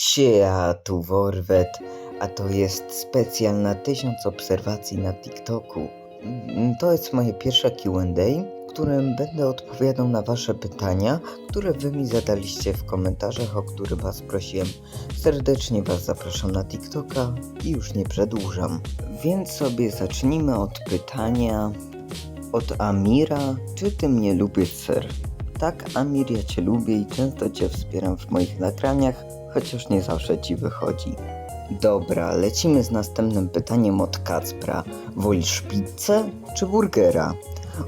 Siema, tu Worwet, a to jest specjal na 1000 obserwacji na TikToku. Mm, To jest moje pierwsze Q&A, w którym będę odpowiadał na wasze pytania, które wy mi zadaliście w komentarzach, o które was prosiłem. Serdecznie was zapraszam na TikToka i już nie przedłużam. Więc sobie zacznijmy od pytania od Amira, czy ty mnie lubisz, ser? Tak, Amir, ja cię lubię i często cię wspieram w moich nagraniach, chociaż nie zawsze ci wychodzi. Dobra, lecimy z następnym pytaniem od Kacpra. Wolisz pizzę czy burgera?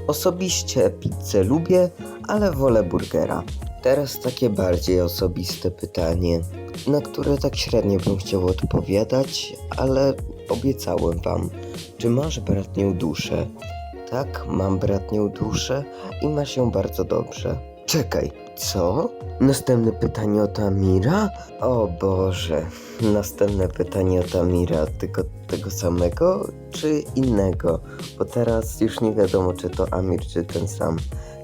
Osobiście pizzę lubię, ale wolę burgera. Teraz takie bardziej osobiste pytanie, na które tak średnio bym chciał odpowiadać, ale obiecałem wam. Czy masz bratnią duszę? Tak, mam bratnią duszę i ma się bardzo dobrze. Czekaj, co? Następne pytanie od Amira? O Boże, następne pytanie od Amira, tylko tego samego czy innego? Bo teraz już nie wiadomo, czy to Amir, czy ten sam.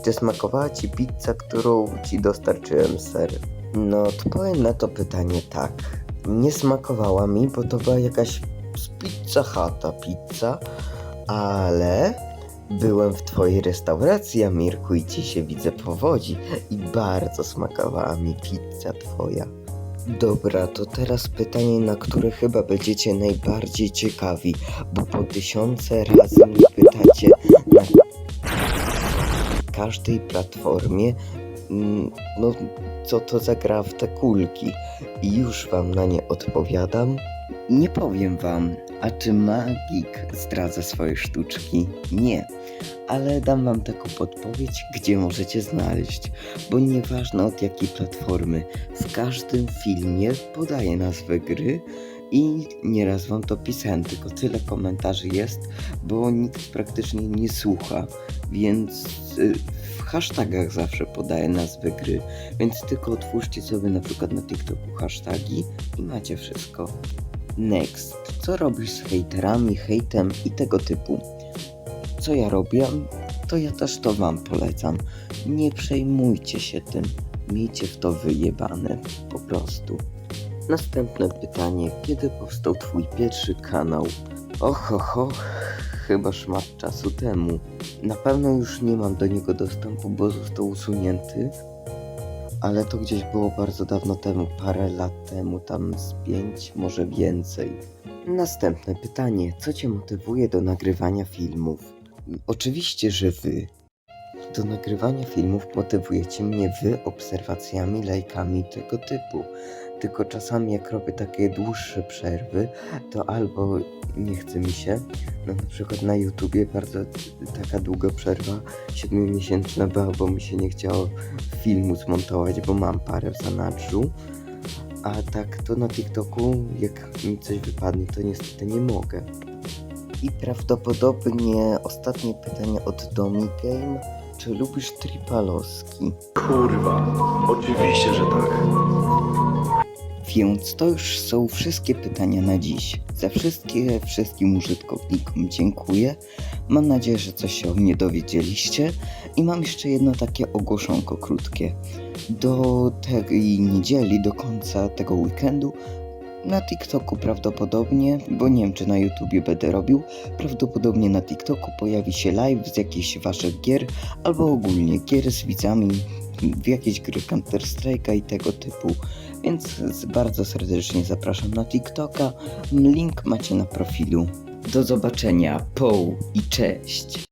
Czy smakowała ci pizza, którą ci dostarczyłem, ser? No, odpowiem na to pytanie tak. Nie smakowała mi, bo to była jakaś pizza chata pizza, ale Byłem w twojej restauracji, Amirku, i ci się widzę powodzi. I bardzo smakowała mi pizza twoja. Dobra, to teraz pytanie, na które chyba będziecie najbardziej ciekawi, bo po tysiące razy mnie pytacie na każdej platformie, mm, no co to za gra w te kulki. I już wam na nie odpowiadam. Nie powiem wam, a czy magik zdradza swoje sztuczki? Nie, ale dam wam taką podpowiedź, gdzie możecie znaleźć, bo nieważne od jakiej platformy, w każdym filmie podaję nazwę gry i nieraz wam to pisałem, tylko tyle komentarzy jest, bo nikt praktycznie nie słucha, więc y, w hashtagach zawsze podaję nazwę gry, więc tylko otwórzcie sobie na przykład na TikToku hashtagi i macie wszystko. Next. Co robisz z hejterami, hejtem i tego typu? Co ja robię? To ja też to wam polecam. Nie przejmujcie się tym. Miejcie w to wyjebane. Po prostu. Następne pytanie. Kiedy powstał twój pierwszy kanał? Oho, ho, chyba szmat czasu temu. Na pewno już nie mam do niego dostępu, bo został usunięty. Ale to gdzieś było bardzo dawno temu, parę lat temu, tam z pięć, może więcej. Następne pytanie. Co cię motywuje do nagrywania filmów? Oczywiście, że wy. Do nagrywania filmów motywujecie mnie wy obserwacjami, lajkami tego typu. Tylko czasami jak robię takie dłuższe przerwy, to albo nie chce mi się, no na przykład na YouTubie bardzo taka długa przerwa, siedmiomiesięczna była, bo mi się nie chciało filmu zmontować, bo mam parę w zanadrzu. A tak to na TikToku, jak mi coś wypadnie, to niestety nie mogę. I prawdopodobnie ostatnie pytanie od Domi Game. Czy lubisz tripaloski? Kurwa, oczywiście, że tak. Więc to już są wszystkie pytania na dziś. Za wszystkie wszystkim użytkownikom dziękuję. Mam nadzieję, że coś się o mnie dowiedzieliście. I mam jeszcze jedno takie ogłoszonko krótkie. Do tej niedzieli, do końca tego weekendu na TikToku prawdopodobnie, bo nie wiem czy na YouTubie będę robił, prawdopodobnie na TikToku pojawi się live z jakichś waszych gier albo ogólnie gier z widzami w jakieś gry Counter Strike'a i tego typu. Więc bardzo serdecznie zapraszam na TikToka. Link macie na profilu. Do zobaczenia. Po i cześć.